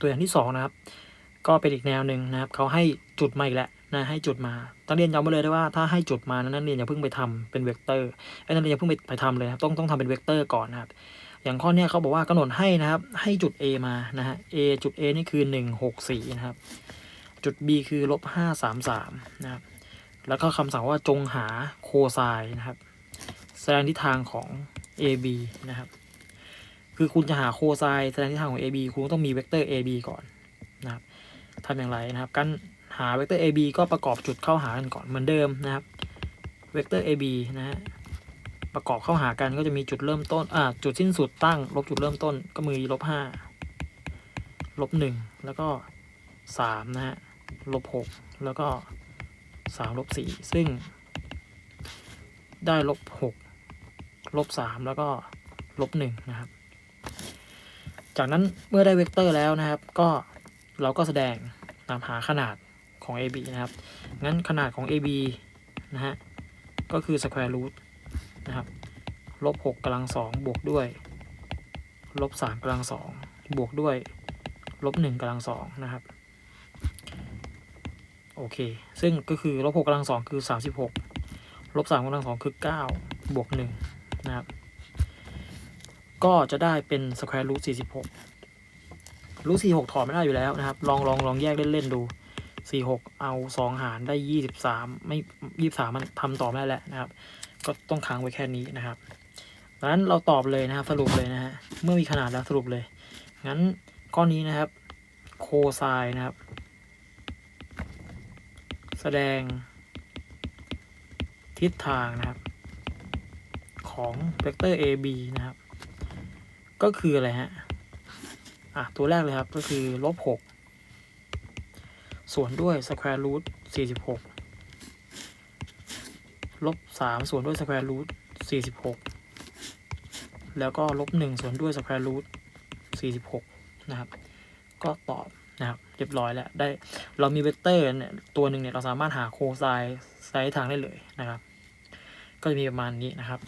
ตัวอย่างที่สองนะครับ ก็เป็นอีกแนวหนึ่งนะครับเขาให้จุดมาอีกแล้วนะให้จุดมานักเรียนจำไว้เลยได้ว่าถ้าให้จุดมานั้นนักเรียนอย่าเพิ่งไปทำเป็นเวกเตอร์ไอ้นักเรียนอย่าเพิ่งไปไปทำเลยนะครับต้องต้องทำเป็นเวกเตอร์ก่อนนะครับ อย่างข้อเนี้ยเขาบอกว่ากำหนดให้นะครับ ให้จุด A มานะฮะ A จุด A นี่คือ 1 6 4 นะครับ จุด B คือลบ5 3 3 นะครับ แล้วก็คำสั่งว่าจงหาโคไซน์นะครับ แสดงทิศทางของ AB นะครับ คือคุณจะหาโคไซน์แสดงทิศทางของ AB คุณต้องมีเวกเตอร์ AB ก่อนนะครับทำอย่างไรนะครับ การหาเวกเตอร์ AB ก็ประกอบจุดเข้าหากันก่อนเหมือนเดิมนะครับ เวกเตอร์ AB นะฮะประกอบเข้าหากันก็จะมีจุดเริ่มต้น อ่า จุดสิ้นสุดตั้ง ลบจุดเริ่มต้นก็มือลบห้าลบหนึ่งแล้วก็สามนะฮะ ลบหกแล้วก็สามลบสี่ซึ่ง ได้ลบหกลบสามแล้วก็ลบหนึ่งนะครับ จากนั้นเมื่อได้เวกเตอร์แล้วนะครับ ก็เราก็แสดงตามหาขนาดของ AB นะครับ งั้นขนาดของ AB นะฮะ ก็คือ square root นะครับ ลบหกกำลังสองบวกด้วย ลบสามกำลังสองบวกด้วย ลบหนึ่งกำลังสองนะครับ โอเค ซึ่งก็คือ ลบหกกำลังสองคือสามสิบหกลบสามกำลังสองคือเก้าบวกหนึ่งนะครับ ก็จะได้เป็นสแควร์รูทสี่สิบหกรูทสี่หกถอดไม่ได้อยู่แล้วนะครับ ลองลองลองแยกเล่นๆดูสี่หกเอาสองหารได้ยี่สิบสามไม่ยี่สามมันทำต่อไม่ได้แล้วนะครับ ก็ต้องค้างไว้แค่นี้นะครับดังนั้นเราตอบเลยนะครับสรุปเลยนะฮะเมื่อมีขนาดแล้วสรุปเลยงั้นข้อนี้นะครับโคไซน์นะครับ แสดง ทิศทางนะครับ ของเวกเตอร์ AB นะครับ ก็คืออะไรฮะ อะ ตัวแรกเลยครับก็คือลบหกส่วนด้วย square root สี่สิบหกลบสามส่วนด้วย square root สี่สิบหกแล้วก็ลบหนึ่งส่วนด้วย square root สี่สิบหกนะครับ ก็ตอบนะครับ เรียบร้อยแล้ว ได้ เรามีเวกเตอร์เนี่ยตัวหนึ่งเนี่ย เราสามารถหาโคไซน์ไซน์ทางได้เลยนะครับ ก็จะมีประมาณนี้นะครับ